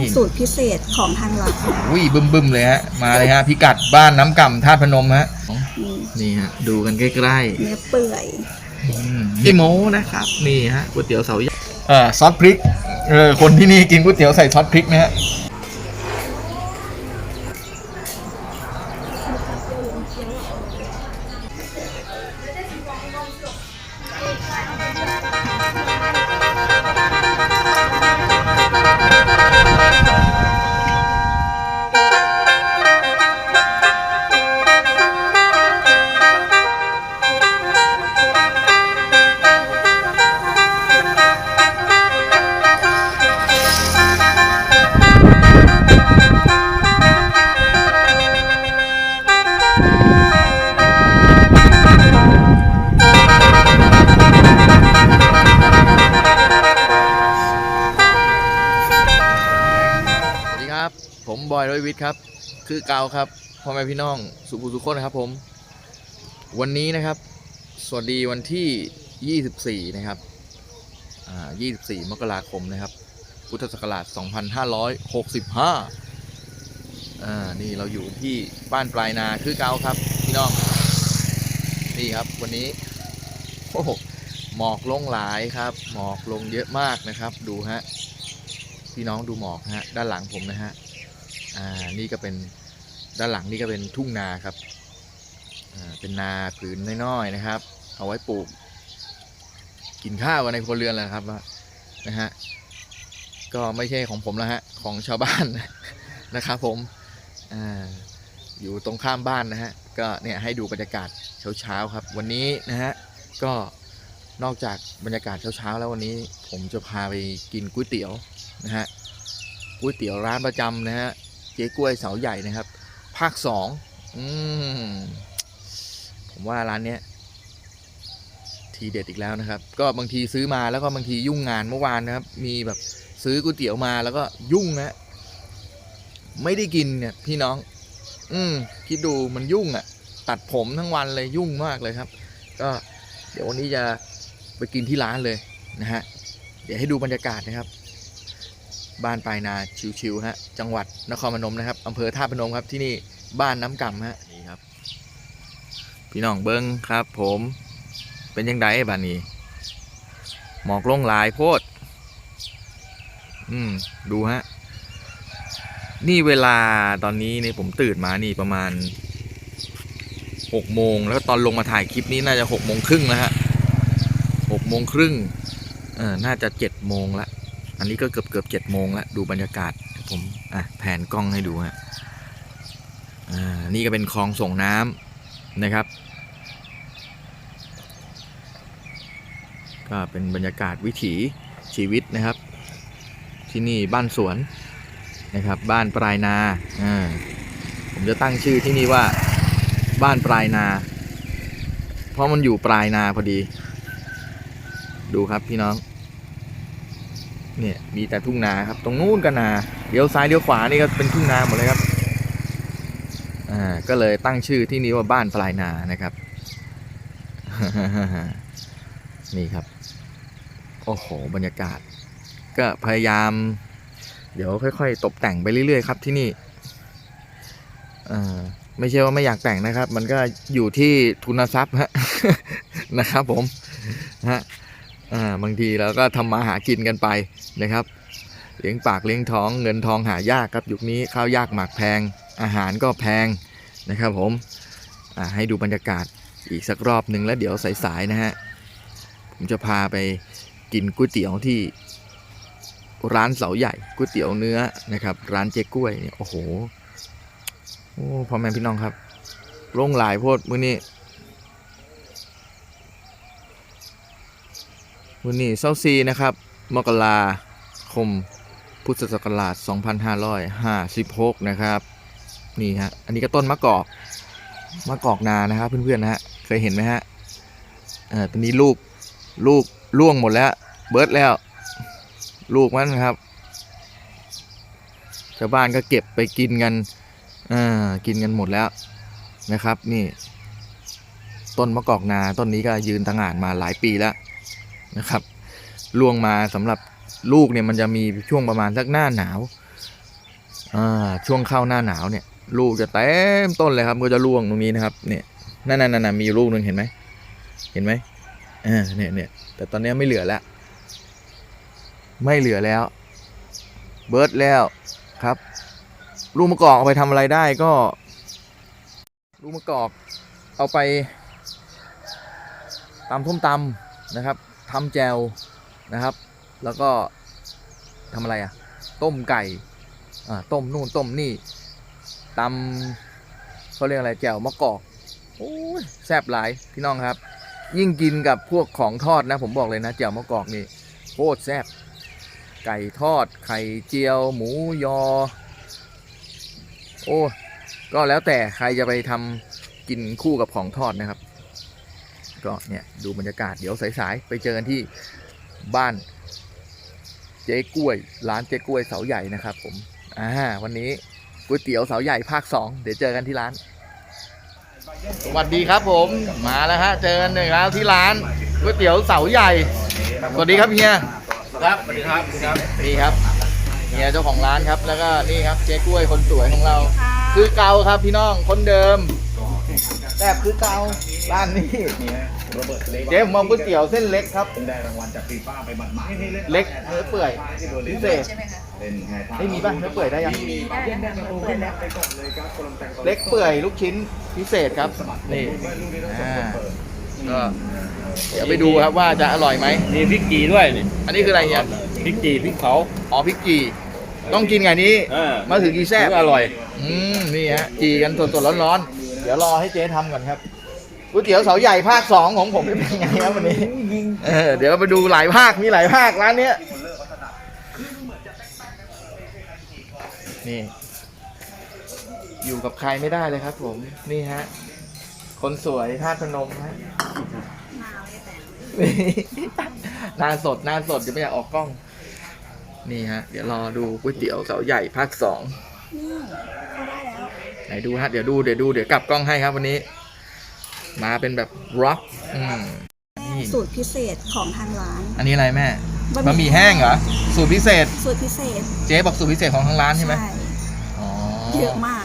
นี่สูตรพิเศษของทางเราอุ้ยบึ้มบึมๆเลยฮะ มาเลยฮะพิกัดบ้านน้ำก่ำท่าตุพนมฮะนี่นี่ฮะ ดูกันใกล้เนื้อเปื่อยๆพี่โมนะครับ นี่ฮะก๋วยเตี๋ยวเสาใหญ่เออซอสพริกเออคนที่นี่กินก๋วยเตี๋ยวใส่ซอสพริกนะฮะ ผมบอยร้อยวิทย์ครับ คือเกาครับพ่อแม่พี่น้องสุภูสุขคนนะครับผม วันนี้นะครับ สวัสดีวันที่ 24 นะครับ อ่า 24 มกราคมนะครับ พุทธศักราช 2565 อ่า นี่เราอยู่ที่บ้านปลายนาคือเกาครับ พี่น้อง นี่ครับวันนี้ โอ้โหหมอกลงหลายครับ หมอกลงเยอะมากนะครับ ดูฮะ พี่น้องดูหมอกนะฮะด้านหลังผมนะฮะอ่านี่ก็เป็นด้านหลังนี่ก็เป็นทุ่งนาครับอ่าเป็นนาผืนน้อยๆนะครับ เอาไว้ปลูก กินข้าวกันในครัวเรือนแหละครับนะฮะก็ไม่ใช่ของผมแล้วฮะของชาวบ้านนะครับผมอ่าอยู่ตรงข้ามบ้านนะฮะก็เนี่ยให้ดูบรรยากาศเช้าๆครับ วันนี้นะฮะก็นอกจากบรรยากาศเช้าๆแล้ววันนี้ผมจะพาไปกินก๋วยเตี๋ยว นะฮะก๋วยเตี๋ยวร้านประจำนะฮะเจ๊กล้วยเสาใหญ่นะครับ ภาคสองอืมผมว่าร้านเนี้ยทีเด็ดอีกแล้วนะครับ ก็บางทีซื้อมาแล้วก็บางทียุ่งงานเมื่อวานนะครับ มีแบบซื้อก๋วยเตี๋ยวมาแล้วก็ยุ่งนะไม่ได้กินเนี่ย พี่น้อง อืมคิดดูมันยุ่งอะ่ะ ตัดผมทั้งวันเลยยุ่งมากเลยครับ ก็เดี๋ยววันนี้จะไปกินที่ร้านเลยนะฮะ เดี๋ยวให้ดูบรรยากาศนะครับ บ้านปลายนาชิวๆฮะจังหวัดนครพนมนะครับอำเภอท่าตุพนมครับที่นี่บ้านน้ำก่ำฮะนี่ครับ พี่น้องเบิ้งครับ ผมเป็นยังไงบ้านนี้ หมอกลงหลายโพด อืมดูฮะนี่เวลาตอนนี้นี่ผมตื่นมานี่ประมาณหกโมงแล้วก็ตอนลงมาถ่ายคลิปนี้น่าจะหกโมงครึ่งแล้วฮะหกโมงครึ่งเออน่าจะเจ็ดโมงละ อันนี้ก็เกือบเกือบเจ็ดโมงแล้วดูบรรยากาศผมอะแผนกล้องให้ดูฮะอ่านี่ก็เป็นคลองส่งน้ำนะครับ ก็เป็นบรรยากาศวิถีชีวิตนะครับ ที่นี่บ้านสวนนะครับ บ้านปลายนาอ่าผมจะตั้งชื่อที่นี่ว่าบ้านปลายนา เพราะมันอยู่ปลายนาพอดี ดูครับพี่น้อง เนี่ยมีแต่ทุ่งนาครับ ตรงนู้นก็นาเลี้ยวซ้ายเลี้ยวขวานี่ก็เป็นทุ่งนาหมดเลยครับอ่าก็เลยตั้งชื่อที่นี่ว่าบ้านปลายนานะครับ นี่ครับโอ้โหบรรยากาศ ก็พยายาม เดี๋ยวค่อยๆ ตกแต่งไปเรื่อยๆครับที่นี่อ่าไม่ใช่ว่าไม่อยากแต่งนะครับ มันก็อยู่ที่ทุนทรัพย์ฮะนะครับผมฮะ อ่าบางทีเราก็ทำมาหากินกันไปนะครับ เลี้ยงปากเลี้ยงท้องเงินทองหายากครับยุคนี้ข้าวยากหมากแพง อาหารก็แพงนะครับผมให้ดูบรรยากาศอีกสักรอบหนึ่งแล้วเดี๋ยวสายๆนะฮะผมจะพาไปกินก๋วยเตี๋ยวที่ร้านเสาใหญ่ก๋วยเตี๋ยวเนื้อนะครับ ร้านเจ๊กล้วยเนี่ยโอ้โหโอ้พ่อแม่พี่น้องครับโล่งหลายโพดมื้อนี้ วันนี้เศร้าซีนะครับ มกราคม พุทธศักราช 2556 นะครับ นี่ฮะ อันนี้ก็ต้นมะกอก มะกอกนานะครับ เพื่อนๆนะฮะ เคยเห็นไหมฮะ เอ่อตอนนี้ลูก ลูกล่วงหมดแล้ว เบิร์ดแล้ว ลูกมันครับ ชาวบ้านก็เก็บไปกินกันอ่ากินกันหมดแล้วนะครับ นี่ ต้นมะกอกนา ต้นนี้ก็ยืนตั้งอ่านมาหลายปีแล้ว นะครับล่วงมาสำหรับลูกเนี่ยมันจะมีช่วงประมาณสักหน้าหนาวอ่าช่วงเข้าหน้าหนาวเนี่ย ลูกจะเต็มต้นเลยครับก็จะร่วงตรงนี้นะครับ เนี่ยนั่นนั่นนั่นมีอยู่ลูกหนึ่งเห็นไหมเห็นไหมอ่าเนี่ยเนี่ยแต่ตอนนี้ไม่เหลือแล้ว ไม่เหลือแล้ว เบิร์ดแล้วครับลูกมะกอกเอาไปทำอะไรได้ก็ลูกมะกอกเอาไปตำส้มตำนะครับ ทำแจวนะครับ แล้วก็ทำอะไรอะต้มไก่อ่าต้มนู่นต้มนี่ตำเขาเรียกอะไรแจวมะกอกโอ้ยแซ่บหลายพี่น้องครับ ยิ่งกินกับพวกของทอดนะ ผมบอกเลยนะแจวมะกอกนี่โคตรแซ่บไก่ทอดไข่เจียว หมูยอ โอ้ก็แล้วแต่ใครจะไปทำกินคู่กับของทอดนะครับ ก็เนี่ยดูบรรยากาศเดี๋ยวสายๆไปเจอกันที่บ้านเจ๊กล้วย ร้านเจ๊กล้วยเสาใหญ่นะครับ ผมอ่าวันนี้ก๋วยเตี๋ยวเสาใหญ่ภาค 2 เดี๋ยวเจอกันที่ร้าน สวัสดีครับผมมาแล้วฮะเจอกันหนึ่งแล้วที่ร้านก๋วยเตี๋ยวเสาใหญ่ สวัสดีครับเฮียครับสวัสดีครับครับนี่ครับเฮียเจ้าของร้านครับ แล้วก็นี่ครับเจ๊กล้วยคนสวยของเรา คือเกาครับพี่น้องคนเดิมแบบคือเกา ร้านนี้เนี่ยโรเบิร์ตเล็กเจ๊ผมเอาก๋วยเตี๋ยวเส้นเล็กครับผมได้รางวัลจากฟีฟ่าไปหมาดๆนี่เล่นเล็กเนื้อเปื่อยพิเศษเล่นไงไม่มีป่ะเนื้อเปื่อยได้ยังเล่นได้ประตูขึ้นแล้วไปก่อนเลยครับคนลงแต่งเล็กเปื่อยลูกชิ้นพิเศษครับนี่ลูกนี้ต้องอ่าเปิดก็เดี๋ยวไปดูครับว่าจะอร่อยไหมมีพริกจีด้วยนี่อันนี้คืออะไรเนี่ยพริกจีพริกเผาอ๋อพริกจีต้องกินไงนี้เออมาถึงกีแซ่บอร่อย อืมนี่ฮะจีกันสดๆร้อนๆเดี๋ยวรอให้เจ๊ทำก่อนครับ ก๋วยเตี๋ยวเสาใหญ่ภาคสองของผมเป็นยังไงครับวันนี้เออเดี๋ยวไปดูหลายภาคมีหลายภาคร้านเนี้ยนี่ อยู่กับใครไม่ได้เลยครับ ผมนี่ฮะ คนสวยท่าตุพนมฮะนี่หน้าสดหน้าสดจะไม่อยากออกกล้อง นี่ฮะ เดี๋ยวรอดูก๋วยเตี๋ยวเสาใหญ่ภาคสองนี่เขาได้แล้วไหนดูฮะเดี๋ยวดูเดี๋ยวดูเดี๋ยวกลับกล้องให้ครับวันนี้ มาเป็นแบบร็อกอืมนี่สูตรพิเศษของทางร้าน อันนี้อะไรแม่บะหมี่บะหมี่แห้งเหรอ สูตรพิเศษ สูตรพิเศษ เจ๊บอกสูตรพิเศษของทางร้านใช่ไหมอ๋อเยอะมาก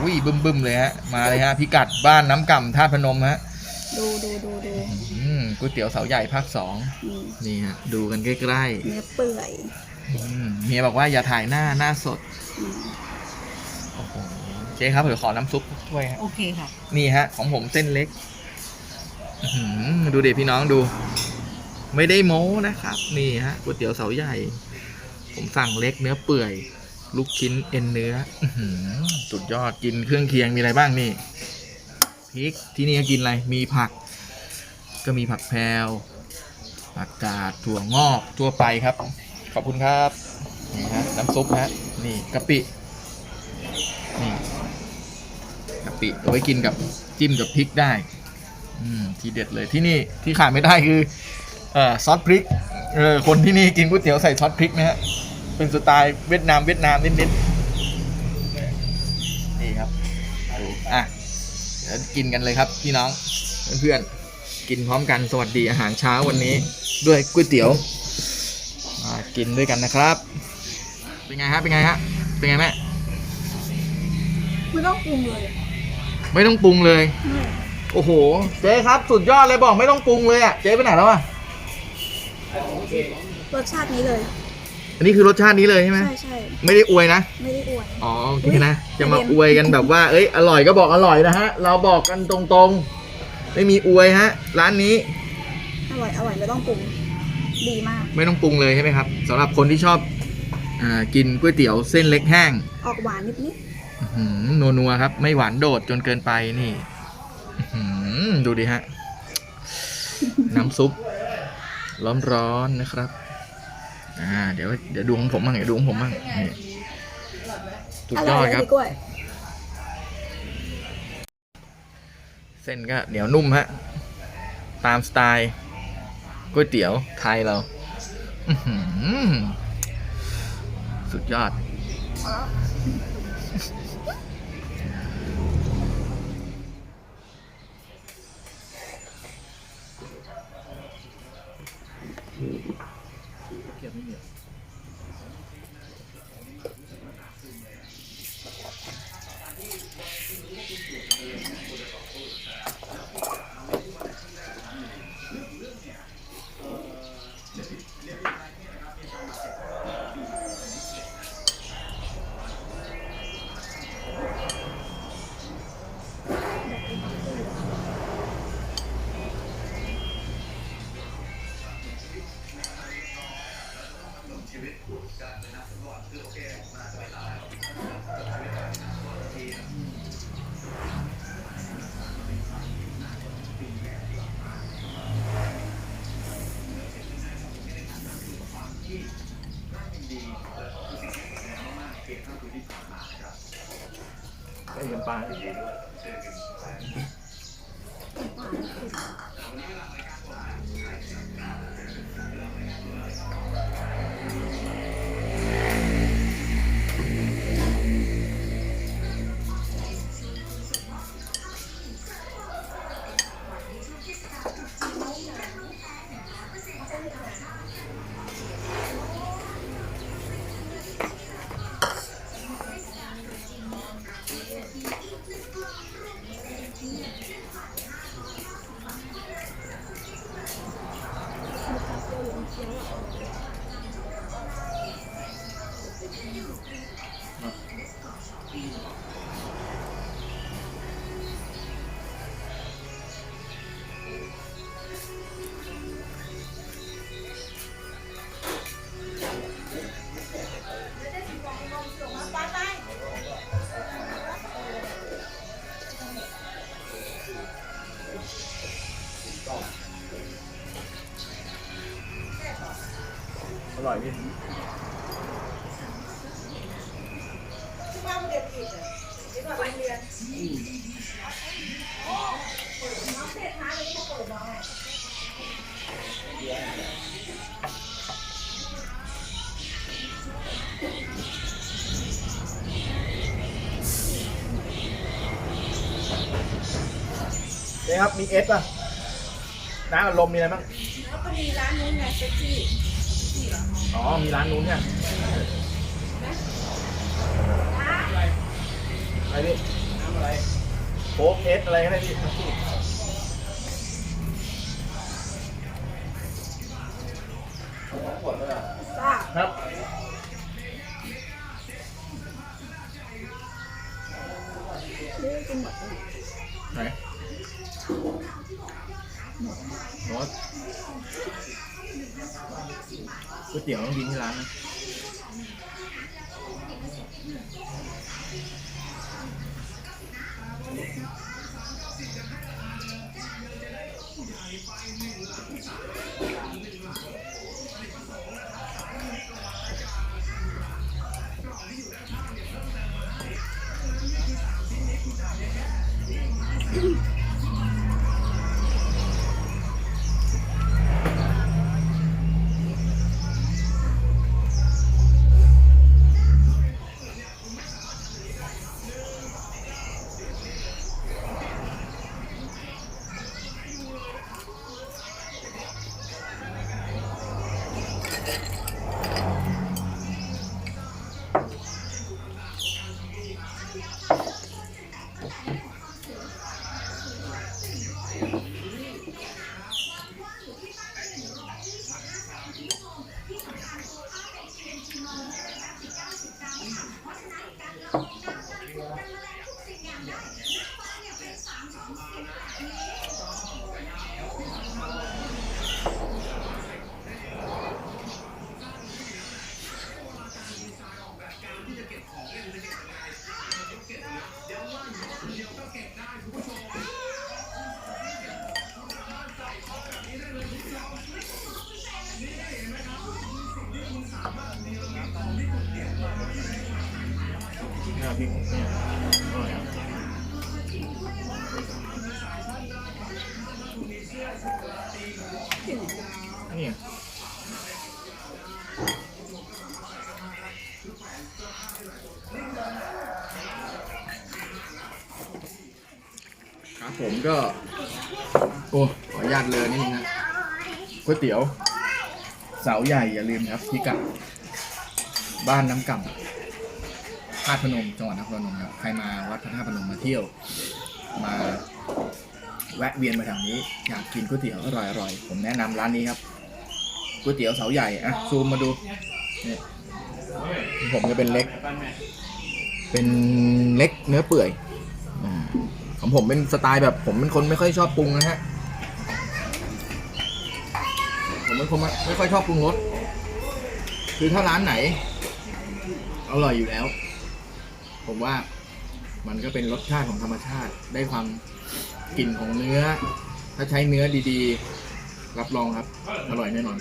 อุ้ยบึ้มบึมๆเลยฮะ มาเลยฮะ พิกัดบ้านน้ำก่ำท่าตุพนมฮะ ดูดูดูดูอืมก๋วยเตี๋ยวเสาใหญ่ภาคสองนี่นี่ฮะ ดูกันใกล้เนื้อเปื่อยๆอืมเมียบอกว่าอย่าถ่ายหน้าหน้าสดอืมโอ้โห เจ๊ครับเดี๋ยวขอน้ำซุปถ้วยฮะโอเคค่ะ นี่ฮะ ของผมเส้นเล็กอื้อหือดูเด็พี่น้องดู ไม่ได้โม้นะครับ นี่ฮะก๋วยเตี๋ยวเสาใหญ่ ผมสั่งเล็กเนื้อเปื่อย ลูกชิ้นเอ็นเนื้ออื้อหือสุดยอดกินเครื่องเคียงมีอะไรบ้างนี่พริกที่นี่ก็กินอะไรมีผัก ก็มีผักแพรวผักกาดถั่วงอกทั่วไปครับ ขอบคุณครับนี่ฮะน้ำซุปฮะนี่กะปินี่ กะปิเอาไว้กินกับจิ้มกับพริกได้อทีเด็ดเลยที่นี่ที่ขาดไม่ได้คือเอซอสพริกเออคนที่นี่กินก๋วยเตี๋ยวใส่ซอสพริกนะฮะเป็นสไตล์เวียดนามเวียดนามนิดๆนี่ครับอะเดี๋ยวกินกันเลยครับพี่น้องเพื่อนๆกินพร้อมกันสวัสดีอาหารเช้าวันนี้ด้วยก๋วยเตี๋ยวมากินด้วยกันนะครับ เป็นไงฮะเป็นไงฮะเป็นไงแม่ไม่ต้องปรุงเลย ไม่ต้องปรุงเลยนี่โอ้โห เจ๊ครับ สุดยอดเลยบอกไม่ต้องปรุงเลยอะ เจ๊ไปไหนแล้วอะ รสชาตินี้เลย อันนี้คือรสชาตินี้เลยใช่ไหม ใช่ใช่ไม่ได้อวยนะ ไม่ได้อวย อ๋อโอเคนะ จะมาอวยกันแบบว่า เอ้ย อร่อยก็บอกอร่อยนะฮะ เราบอกกันตรงๆ ไม่มีอวยฮะ ร้านนี้ อร่อย อร่อยไม่ต้องปรุง ดีมาก ไม่ต้องปรุงเลยใช่ไหมครับสำหรับคนที่ชอบ อ่า กินก๋วยเตี๋ยวเส้นเล็กแห้ง ออกหวานนิดนิด อื้อหือนัวๆครับ ไม่หวานโดดจนเกินไปนี่อื้อหือดูดิฮะ น้ำซุป ร้อนๆนะครับ อ่า เดี๋ยวเดี๋ยวดูของผมบ้างเดี๋ยวดูของผมบ้างนี่สุดยอดครับพี่กล้วยเส้นก็เหนียวนุ่มฮะ ตามสไตล์ก๋วยเตี๋ยวไทยเราอื้อหือสุด ยอดอ้ อ นี่ครับ มีเอสป่ะ น้ำอัดลมมีอะไรบ้าง แล้วก็มีร้านนู้นไงเซ็กซี่ อ๋อ มีร้านนู้นเนี่ยอะไรพี่น้ำอะไร โค้กเอสอะไรก็ได้พี่ เนี่ยพี่เนี่ยอร่อยอะนี่ครับผมก็ โอ้ขออนุญาตเลยนิดนึงนะก๋วยเตี๋ยว เสาใหญ่อย่าลืมครับพิกัดบ้านน้ำก่ำ ธาตุพนมจังหวัดนครพนมครับใครมาวัดพระธาตุพนมมาเที่ยว มาแวะเวียนมาแถวนี้ อยากกินก๋วยเตี๋ยวอร่อยๆผมแนะนำร้านนี้ครับก๋วยเตี๋ยวเสาใหญ่อะซูมมาดูเนี่ยผมจะเป็นเล็ก เป็นเล็กเนื้อเปื่อยอของผมเป็นสไตล์แบบผมเป็นคนไม่ค่อยชอบปรุงนะฮะผมเป็นคนไม่ค่อยชอบปรุงรสคือถ้าร้านไหนอร่อยอยู่แล้ว ผมว่ามันก็เป็นรสชาติของธรรมชาติ ได้ความกลิ่นของเนื้อ ถ้าใช้เนื้อดีๆ รับรองครับ อร่อยแน่นอน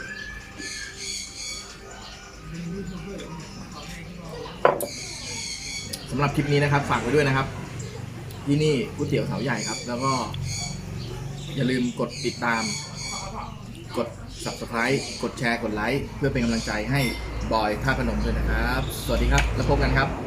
สำหรับคลิปนี้นะครับ ฝากไว้ด้วยนะครับ ที่นี่ก๋วยเตี๋ยวเสาใหญ่ครับ แล้วก็ อย่าลืมกดติดตาม กด subscribe กดแชร์ กดไลค์ เพื่อเป็นกำลังใจให้บอยท่าพนมด้วยนะครับ สวัสดีครับ แล้วพบกันครับ